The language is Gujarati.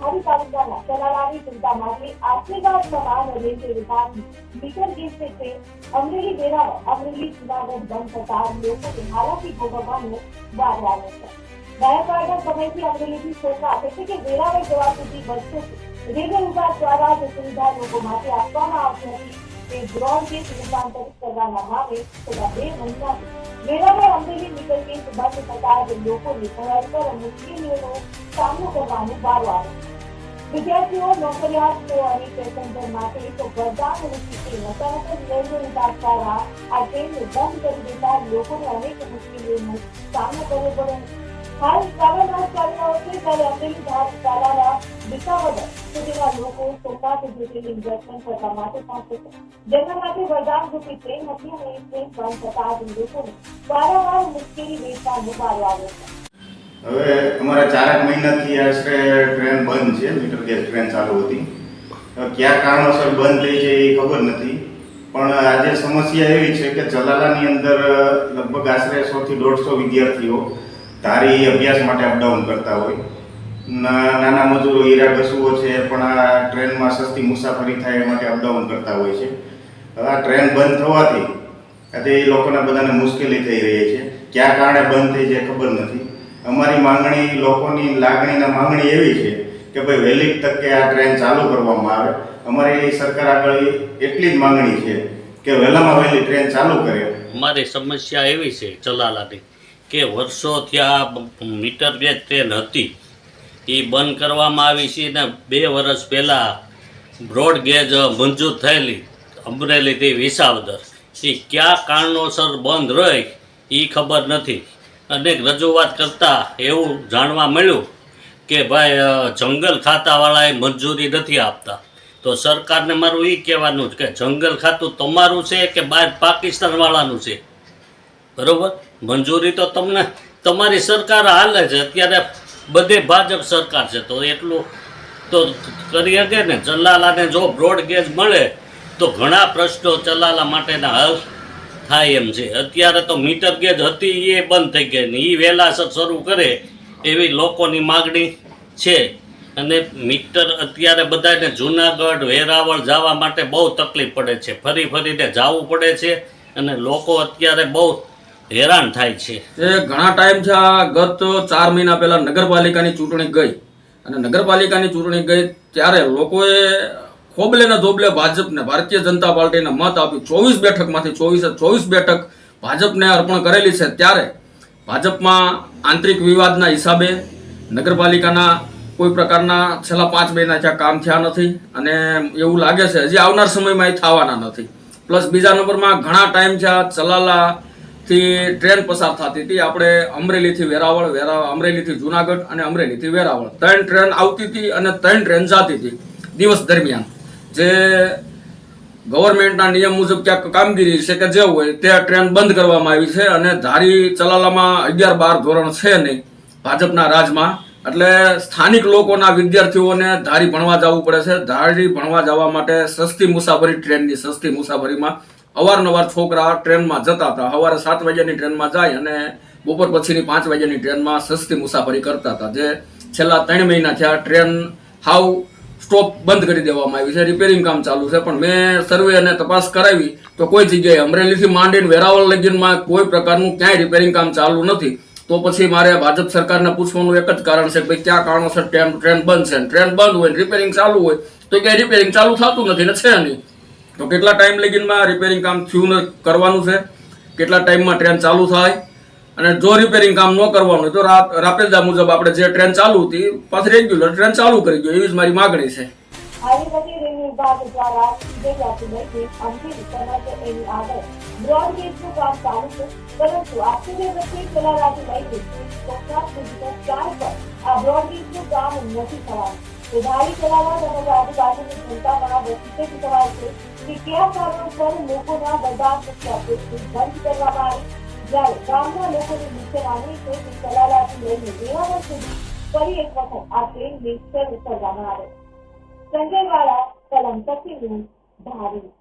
ધારી તાલુકાના ચલાલાની જનતામાંથી આશીર્વાદ સમાન રેલવે વિભાગની મીટર ગેજ છે અમરેલી વેરાવળ અમરેલી જુનાગઢ બંધ થતા લોકોને હાલાકી સમયથી અમરેલીથી સોમનાથ એટલે કે વેરાવળ જવા સુધી વર્ષોથી રેલવે વિભાગ દ્વારા સુવિધા લોકો માટે આપવામાં આવતી હતી તે બ્રોડગેજ રૂપાંતરિત કરવામાં આવે છેલ્લા બે મહિના વેરાવળ અમરેલી મીટર ગેજ બંધ થતા લોકોને ભયંકર મુશ્કેલીઓનો સામનો કરવાનું વારો આવે. વિદ્યાર્થીઓ નોકરિયાતો અને પેસેન્જર માટે તો વરદાન રૂપી જ રેલવે વિભાગ દ્વારા આ ટ્રેનને બંધ કરી દેતા લોકોને અનેક મુશ્કેલીઓનો સામનો કરવો પડે. હાલ શ્રાવણ માસ ચાલી રહ્યો છે ત્યારે અમરેલી ધાર વિસાવદર લોકો સોમનાથ જ્યોતિર્લિંગ ઇન્જેક્શન કરવા માટે પહોંચે છે. જેના માટે વરદાન રૂપી ટ્રેન હતી અને ટ્રેન બંધ થતા જ લોકોને વારંવાર મુશ્કેલી વેઠવાનો વારો આવ્યો છે. હવે અમારા ચારક મહિનાથી આશરે ટ્રેન બંધ છે મીટર ગેસ ટ્રેન ચાલુ હતી. કયા કારણોસર બંધ થઈ છે એ ખબર નથી. પણ આજે સમસ્યા એવી છે કે જલાલાની અંદર લગભગ આશરે સોથી દોઢસો વિદ્યાર્થીઓ ધારી અભ્યાસ માટે અપડાઉન કરતા હોય. નાના મજૂરો હીરા ઘસુઓ છે, પણ આ ટ્રેનમાં સસ્તી મુસાફરી થાય એ માટે અપડાઉન કરતા હોય છે. આ ટ્રેન બંધ થવાથી આજે એ લોકોને બધાને મુશ્કેલી થઈ રહી છે. ક્યાં કારણે બંધ થઈ છે ખબર નથી. અમારી માંગણી, લોકોની લાગણીના માંગણી એવી છે કે ભાઈ વહેલી તકે આ ટ્રેન ચાલુ કરવામાં આવે. અમારી સરકાર આગળ એટલી જ માંગણી છે કે વહેલામાં વહેલી ટ્રેન ચાલુ કરે. અમારી સમસ્યા એવી છે ચલાલાની કે વર્ષોથી આ મીટર બે ટ્રેન હતી એ બંધ કરવામાં આવી છે ને બે વર્ષ પહેલાં બ્રોડગેજ મંજૂર થયેલી અમરેલીથી વિસાવદર. એ કયા કારણોસર બંધ રહી એ ખબર નથી. અનેક રજૂઆત કરતાં એવું જાણવા મળ્યું કે ભાઈ જંગલ ખાતાવાળાએ મંજૂરી નથી આપતા. તો સરકારને મારું એ કહેવાનું છે કે જંગલ ખાતું તમારું છે કે બહાર પાકિસ્તાનવાળાનું છે? બરાબર? મંજૂરી તો તમને, તમારી સરકાર હાલે છે. અત્યારે બધે ભાજપ સરકાર છે. તો એટલું તો કરી શકે ને. ચલાલાને જો બ્રોડ ગેજ મળે, તો ઘણા પ્રશ્નો ચલાલા માટેના હલ થાય એમ છે. અત્યારે તો મીટર ગેજ હતી એ બંધ થઈ ગઈ ને. એ વહેલાસર શરૂ કરે એવી લોકોની માગણી છે. અને મીટર અત્યારે બધાને જુનાગઢ, વેરાવળ જવા માટે બહુ તકલીફ પડે છે. ફરી ફરીને જવું પડે છે અને લોકો અત્યારે બહુ હેરાન થાય છે. એ ઘણા ટાઈમ છે આ ગત ચાર મહિના પહેલા નગરપાલિકાની ચૂંટણી ગઈ. અને નગરપાલિકાની ચૂંટણી ગઈ ત્યારે લોકોએ ખોબલે ને ધોબલે ભાજપને, ભારતીય જનતા પાર્ટીને મત આપ્યું ચોવીસ બેઠકમાંથી ચોવીસે ચોવીસ બેઠક ભાજપને અર્પણ કરેલી છે. ત્યારે ભાજપમાં આંતરિક વિવાદના હિસાબે નગરપાલિકાના કોઈ પ્રકારના છેલ્લા પાંચ મહિના ત્યાં કામ થયા નથી અને એવું લાગે છે, હજી આવનાર સમયમાં એ થવાના નથી. પ્લસ બીજા નંબરમાં ઘણા ટાઈમ છે ચલાલા થી ટ્રેન પસાર થતી હતી. આપણે અમરેલીથી વેરાવળ, વેરા, અમરેલીથી જુનાગઢ અને અમરેલીથી વેરાવળ. ત્રણ ટ્રેન આવતી હતી અને ત્રણ ટ્રેન જતી હતી દિવસ દરમિયાન. જે ગવર્મેન્ટના નિયમ મુજબ ક્યાંક કામગીરી છે કે જે હોય તે ટ્રેન બંધ કરવામાં આવી છે અને ધારી ચલાલામાં અગિયાર બાર ધોરણ છે નહીં. ભાજપના રાજમાં. એટલે સ્થાનિક લોકોના વિદ્યાર્થીઓને ધારી ભણવા જવું પડે છે. ધારી ભણવા જવા માટે સસ્તી મુસાફરી ટ્રેનની સસ્તી મુસાફરીમાં અવારનવાર છોકરા ટ્રેનમાં જતા હતા. સવારે સાત વાગ્યાની ટ્રેનમાં જાય અને બપોર પછીની પાંચ વાગ્યાની ટ્રેનમાં સસ્તી મુસાફરી કરતા હતા. જે છેલ્લા ત્રણ મહિના થયા ટ્રેન હાવ સ્ટોપ બંધ કરી દેવામાં આવી છે. રિપેરિંગ કામ ચાલુ છે. પણ મેં સર્વે અને તપાસ કરાવી તો કોઈ જગ્યાએ અમરેલીથી માંડીને વેરાવળ લગીનમાં કોઈ પ્રકારનું ક્યાંય રિપેરિંગ કામ ચાલુ નથી. તો પછી મારે ભાજપ સરકારને પૂછવાનું એક જ કારણ છે ભાઈ ક્યાં કારણોસર ટ્રેન ટ્રેન બંધ છે. ટ્રેન બંધ હોય રિપેરિંગ ચાલુ હોય તો ક્યાંય રિપેરિંગ ચાલુ થતું નથી ને છે નહીં. તો કેટલા ટાઈમ લગીનમાં રિપેરિંગ કામ થયું કરવાનું છે? કેટલા ટાઈમમાં ટ્રેન ચાલુ થાય? અને જો રિપેરિંગ કામ ન કરવાનું તો રાપેલદા મુજબ આપણે જે ટ્રેન ચાલુ હતી પાછી રેગ્યુલર ટ્રેન ચાલુ કરી દો એવી જ મારી માગણી છે. આ બ્રોડગેજનું કામ નથી થવાનું. તો ચલાવવા ચલાવા તેમજ આજુબાજુની જનતામાં વસ્તી સવાલ છે. કે કયા કારણોસર લોકોના બધા મુખ્ય અપેક્ષિત બંધ કરવામાં આવી જ્યારે ગામના લોકોની મુખ્ય માંગણી છે કે ચલાલાથી લઈને વેરાવળ સુધી ફરી એક વખત આ ટ્રેન નિશ્ચય ઉતરવામાં આવે. સંજયવાળા, કલમ પછીનું ધારી